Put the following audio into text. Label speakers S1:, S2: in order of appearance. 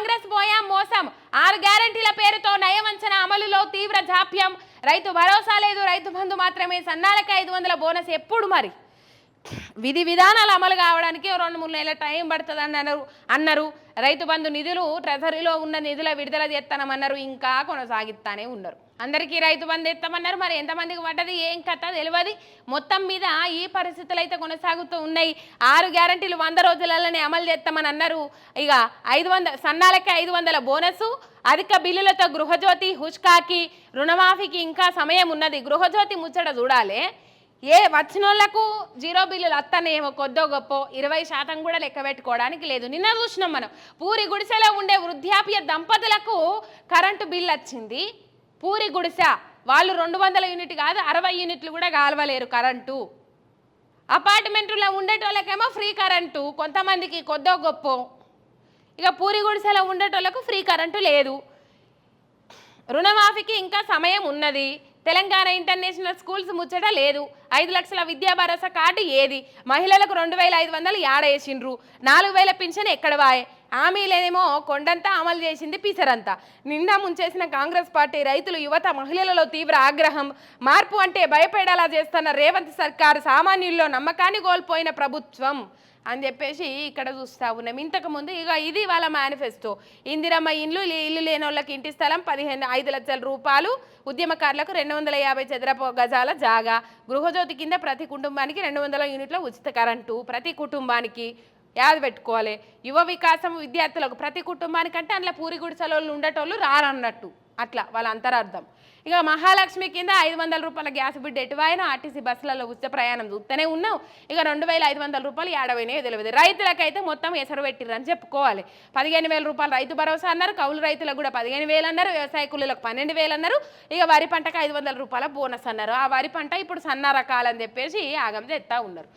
S1: కాంగ్రెస్ పోయా మోసం. ఆరు గ్యారంటీల పేరుతో నయవంచన అమలులో తీవ్ర జాప్యం. రైతు భరోసా లేదు రైతు బంధు మాత్రమే సన్నాలకి ఐదు వందల బోనస్ ఎప్పుడు మరి? విధి విధానాలు అమలు కావడానికి రెండు మూడు నెలల టైం పడుతుంది అన్నారు. అన్నారు. రైతు బంధు నిధులు ట్రెజరీలో ఉన్న నిధుల విడుదల చేస్తానమన్నారు. ఇంకా కొనసాగిస్తానే ఉన్నారు. అందరికీ రైతు బంధు ఎత్తామన్నారు. మరి ఎంతమందికి పడ్డది? ఏం కథ తెలియదు. మొత్తం మీద ఈ పరిస్థితులు అయితే కొనసాగుతూ ఉన్నాయి. ఆరు గ్యారంటీలు వంద రోజులలోనే అమలు చేస్తామని అన్నారు ఇక ఐదు వందల సన్నాలకి ఐదు వందల బోనస్సు అధిక బిల్లులతో గృహజ్యోతి హుష్కాకి రుణమాఫీకి ఇంకా సమయం ఉన్నది. గృహజ్యోతి ముచ్చట చూడాలి. ఏ వచ్చిన వాళ్ళకు జీరో బిల్లులు వస్తానేమో కొద్దో గొప్ప ఇరవై శాతం కూడా లెక్క పెట్టుకోవడానికి లేదు. నిన్న చూసినాం మనం పూరి గుడిసెలో ఉండే వృద్ధాప్య దంపతులకు కరెంటు బిల్ వచ్చింది. పూరి గుడిసె వాళ్ళు రెండు వందల యూనిట్ కాదు అరవై యూనిట్లు కూడా కాలవలేరు కరెంటు. అపార్ట్మెంట్లో ఉండేటోళ్ళకేమో ఫ్రీ కరెంటు కొంతమందికి కొద్దో గొప్ప. ఇక పూరి గుడిసెలో ఉండేటోళ్ళకు ఫ్రీ కరెంటు లేదు. రుణమాఫీకి ఇంకా సమయం ఉన్నది. తెలంగాణ ఇంటర్నేషనల్ స్కూల్స్ ముచ్చట లేదు. ఐదు లక్షల విద్యా భరోసా కార్డు ఏది? మహిళలకు రెండు వేల ఐదు వందలు యాడేసిండ్రు నాలుగు వేల పింఛన్ ఎక్కడ వాయే? హామీలేనేమో కొండంతా అమలు చేసింది పిసరంతా. నిండా ముంచేసిన కాంగ్రెస్ పార్టీ రైతులు యువత మహిళలలో తీవ్ర ఆగ్రహం. మార్పు అంటే భయపడేలా చేస్తున్న రేవంత్ సర్కారు సామాన్యుల్లో నమ్మకాన్ని కోల్పోయిన ప్రభుత్వం. అని చెప్పేసి ఇక్కడ చూస్తా ఉన్నాం. ఇంతకుముందు ఇక ఇది వాళ్ళ మేనిఫెస్టో ఇందిరమ్మ ఇండ్లు ఇల్లు లేని వాళ్ళకి ఇంటి స్థలం పదిహేను ఐదు లక్షల రూపాయలు ఉద్యమకారులకు రెండు వందల యాభై చదరపు గజాల జాగా. గృహజ్యోతి కింద ప్రతి కుటుంబానికి రెండు వందల యూనిట్ల ఉచిత కరెంటు ప్రతి కుటుంబానికి. యాది పెట్టుకోవాలి. యువ వికాసం విద్యార్థులకు ప్రతి కుటుంబానికంటే అందులో పూరి గుడిసెలో ఉండేటోళ్ళు రారన్నట్టు. అట్లా వాళ్ళ అంతరార్థం. ఇక మహాలక్ష్మి కింద ఐదు వందల రూపాయల గ్యాస్ బిడ్డ ఎటువైనా ఆర్టీసీ బస్సులలో ఉచిత ప్రయాణం చూస్తూనే ఉన్నాం. ఇక రెండు వేల ఐదు వందల రూపాయలు ఏడవైనాయో తెలియదు. రైతులకైతే మొత్తం ఎసరు పెట్టిర్రని చెప్పుకోవాలి. పదిహేను వేల రూపాయలు రైతు భరోసా అన్నారు. కౌలు రైతులకు కూడా పదిహేను వేలు అన్నారు. వ్యవసాయ కూలీలకు పన్నెండు వేలు అన్నారు. ఇక వరి పంటకు ఐదు వందల రూపాయల బోనస్ అన్నారు. ఆ వరి పంట ఇప్పుడు సన్న రకాలని చెప్పేసి ఆగం తెస్తా ఉన్నారు.